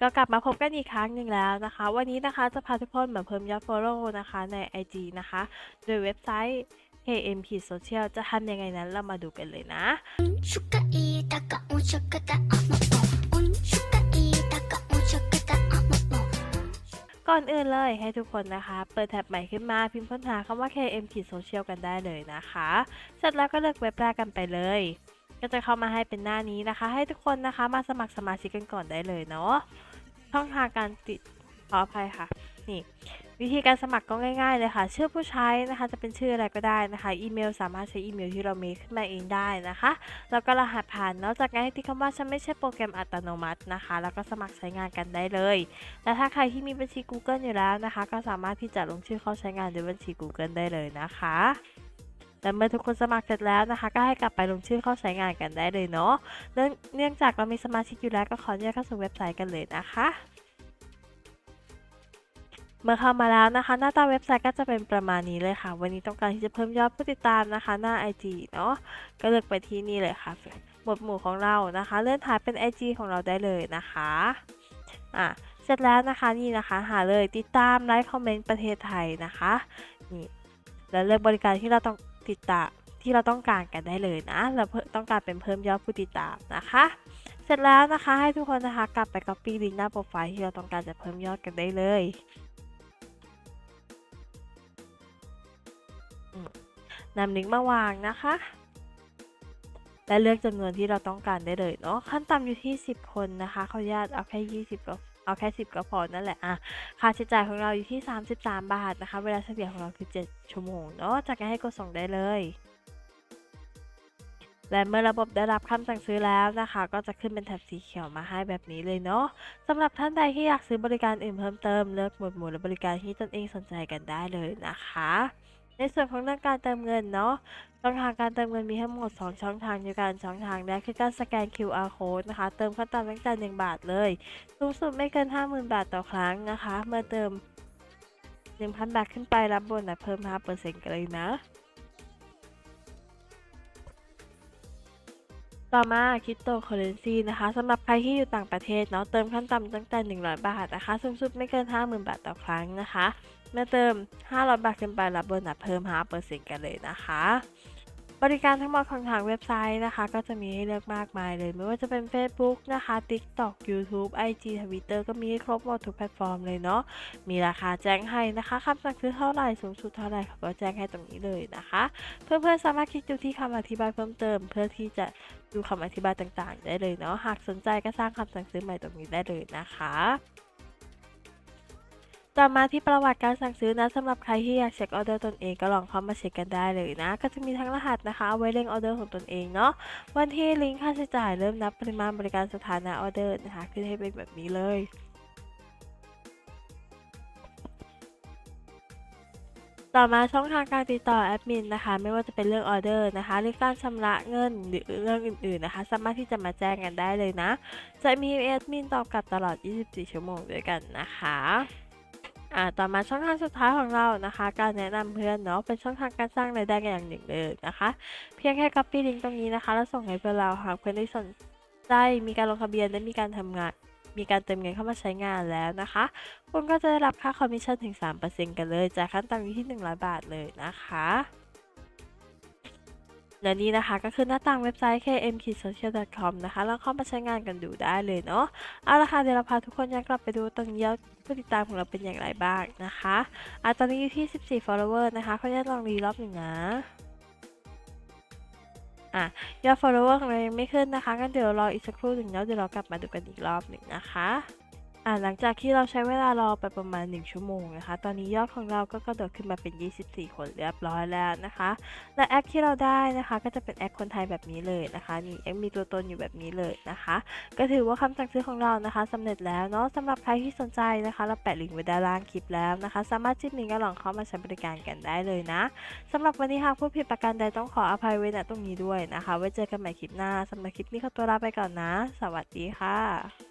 ก็กลับมาพบกันอีกครั้งหนึ่งแล้วนะคะ วันนี้นะคะจะพาทุกคนมาเพิ่มยอด follow นะคะใน IG นะคะ โดยเว็บไซต์ KMP Social จะทำยังไงนั้นเรามาดูกันเลยนะก่อนอื่นเลยให้ทุกคนนะคะ เปิดแท็บใหม่ขึ้นมาพิมพ์ค้นหาคำว่า KMP Social กันได้เลยนะคะ เสร็จแล้วก็เลือกเว็บแรกกันไปเลย ก็จะเข้ามาให้เป็นหน้านี้นะคะ ให้ทุกคนนะคะมาสมัครสมาชิกกันก่อนได้เลยเนาะช่องทางการติดขออภัยค่ะนี่วิธีการสมัครก็ง่าย ๆ เลยค่ะ ชื่อผู้ใช้นะคะ จะเป็นชื่ออะไรก็ได้นะคะ อีเมลสามารถใช้อีเมลที่เรามีขึ้นมาเองได้นะคะ แล้วก็รหัสผ่านนอกจากนั้นที่คำว่าฉันไม่ใช่โปรแกรมอัตโนมัตินะคะ แล้วก็สมัครใช้งานกันได้เลย และถ้าใครที่มีบัญชี Google อยู่แล้วนะคะ ก็สามารถที่จะลงชื่อเข้าใช้งานด้วยบัญชี Google ได้เลยนะคะ และเมื่อทุกคนสมัครเสร็จแล้วนะคะ ก็ให้กลับไปลงชื่อเข้าใช้งานกันได้เลยเนาะเนื่องจากเรามีสมาชิกอยู่แล้วก็ขออนุญาตเข้าสู่เว็บไซต์กันเลยนะคะเมื่อเข้ามาแล้วนะคะ หน้าตาเว็บไซต์ก็จะเป็นประมาณนี้เลยค่ะ วันนี้ต้องการที่จะเพิ่มยอดผู้ติดตามนะคะ หน้า IG เนาะก็เลือกไปที่นี่เลยค่ะหมวดหมู่ของเรานะคะ เลื่อนถ่ายเป็น IG ของเราได้เลยนะคะอะเสร็จแล้วนะคะนี่นะคะ หาเลยติดตามไลค์คอมเมนต์ประเทศไทยนะคะนี่แล้วเลือกบริการที่เราต้อง ติดตามที่เราต้องการกันได้เลยนะ เราเพิ่มต้องการเป็นเพิ่มยอดผู้ติดตามนะคะ เสร็จแล้วนะคะให้ทุกคนนะคะกลับไป copy ลิงก์หน้าโปรไฟล์ที่เราต้องการจะเพิ่มยอดกันได้เลยนำลิงก์มาวางนะคะ และเลือกจำนวนที่เราต้องการได้เลยเนาะขั้นต่ำอยู่ที่ 10 คนนะคะขออนุญาตเอาแค่ 20ก็ เอาแค่ 10 ก็พอนั่นแหละอะค่าใช้จ่ายของเราอยู่ที่ 33 บาทนะคะ เวลาเฉลี่ยของเราคือ 7 ชั่วโมงเนาะจากนั้นให้กดส่งได้เลยและเมื่อระบบได้รับคำสั่งซื้อแล้วนะคะ ก็จะขึ้นเป็นแถบสีเขียวมาให้แบบนี้เลยเนาะสำหรับท่านใดที่อยากซื้อบริการอื่นเพิ่มเติมเลือกหมวดหมู่และบริการที่ตนเองสนใจกันได้เลยนะคะ ในส่วนของเรื่องการเติมเงินเนาะช่องทางการเติมเงินมีทั้งหมด 2 ช่องทางด้วยกันช่องทางแรกคือการสแกน QR code นะคะ เติมขั้นต่ำตั้งแต่1บาทเลยสูงสุดไม่เกิน 50,000 บาทต่อครั้งนะคะ เมื่อเติม 1,000 บาทขึ้นไปรับโบนัสเพิ่ม 5%กันเลยนะ ต่อมาคริปโตเคอเรนซีนะคะสำหรับใครที่อยู่ต่างประเทศเนาะเติมขั้นต่ำตั้งแต่ 100 บาทนะคะสูงสุดไม่เกิน 50,000 บาทต่อครั้งนะคะ เมื่อเติม 500 บาทขึ้นไปรับโบนัสเพิ่ม5%กันเลยนะคะ บริการทั้งหมดของทางเว็บไซต์นะคะ ก็จะมีให้เลือกมากมายเลย ไม่ว่าจะเป็น Facebook นะคะ TikTok YouTube IG Twitter ก็มีให้ครบหมดทุกแพลตฟอร์มเลยเนาะ มีราคาแจ้งให้นะคะคำสั่งซื้อเท่าไหร่สูงสุดเท่าไหร่เขาก็แจ้งให้ตรงนี้เลยนะคะ เพื่อนๆสามารถคลิกดูที่คำอธิบายเพิ่มเติม เพื่อที่จะดูคำอธิบายต่างๆ ได้เลยเนาะ หากสนใจก็สร้างคำสั่งซื้อใหม่ตรงนี้ได้เลยนะคะ ต่อมาที่ประวัติการสั่งซื้อนะสำหรับใครที่อยากเช็คออเดอร์ตนเองก็ลองเข้ามาเช็คกันได้เลยนะ ก็จะมีทั้งรหัสนะคะเอาไว้เร่งออเดอร์ของตนเองเนาะวันที่ลิงก์ค่าใช้จ่ายเริ่มนับปริมาณบริการสถานะออเดอร์นะคะขึ้นให้เป็นแบบนี้เลยต่อมาช่องทางการติดต่อแอดมินนะคะ ไม่ว่าจะเป็นเรื่องออเดอร์นะคะหรือการชำระเงินหรือเรื่องอื่นๆนะคะ สามารถที่จะมาแจ้งกันได้เลยนะ จะมีแอดมินตอบกลับตลอด 24 ชั่วโมงด้วยกันนะคะ อ่าต่อมาช่องทางสุดท้ายของเรานะคะ การแนะนำเพื่อนเนาะเป็นช่องทางการสร้างรายได้อย่างหนึ่งเลยนะคะ เพียงแค่ copy ลิงก์ตรงนี้นะคะ แล้วส่งให้เพื่อนเราหากเพื่อนได้สนใจมีการลงทะเบียนและมีการทำงาน มีการเติมเงินเข้ามาใช้งานแล้วนะคะ คุณก็จะได้รับค่าคอมมิชชั่นถึง 3%กันเลยจากขั้นต่ำอยู่ที่ 100 บาทเลยนะคะ และนี่นะคะก็คือหน้าต่างเว็บไซต์ kmkisocial.com นะคะแล้วเข้ามาใช้งานกันดูได้เลยเนาะเอาละค่ะเดี๋ยวเราพาทุกคนย้อนกลับไปดูตรงยอดผู้ติดตามของเราเป็นอย่างไรบ้างนะคะอะตอนนี้อยู่ที่ 14 follower นะคะขออนุญาตลองรีรอบหนึ่งนะอะยอด follower ของเรายังไม่ขึ้นนะคะงั้นเดี๋ยวรออีกสักครู่หนึ่งแล้วเดี๋ยวเรากลับมาดูกันอีกรอบหนึ่งนะคะ หลังจากที่เราใช้เวลารอไปประมาณ 1 ชั่วโมงนะคะ ตอนนี้ยอดของเราก็กระโดดขึ้นมาเป็น 24 คนเรียบร้อยแล้วนะคะ และแอคที่เราได้นะคะ ก็จะเป็นแอคคนไทยแบบนี้เลยนะคะ นี่แอคมีตัวตนอยู่แบบนี้เลยนะคะ ก็ถือว่าคำสั่งซื้อของเรานะคะสำเร็จแล้วเนาะสำหรับใครที่สนใจนะคะ เราแปะลิงก์ไว้ด้านล่างคลิปแล้วนะคะ สามารถจิ้มลิงก์ก็ลองเข้ามาใช้บริการกันได้เลยนะสำหรับวันนี้หากผู้ผิดประการใดต้องขออภัยไว้ณตรงนี้ด้วยนะคะ ไว้เจอกันใหม่คลิปหน้าสำหรับคลิปนี้ขอตัวลาไปก่อนนะ สวัสดีค่ะ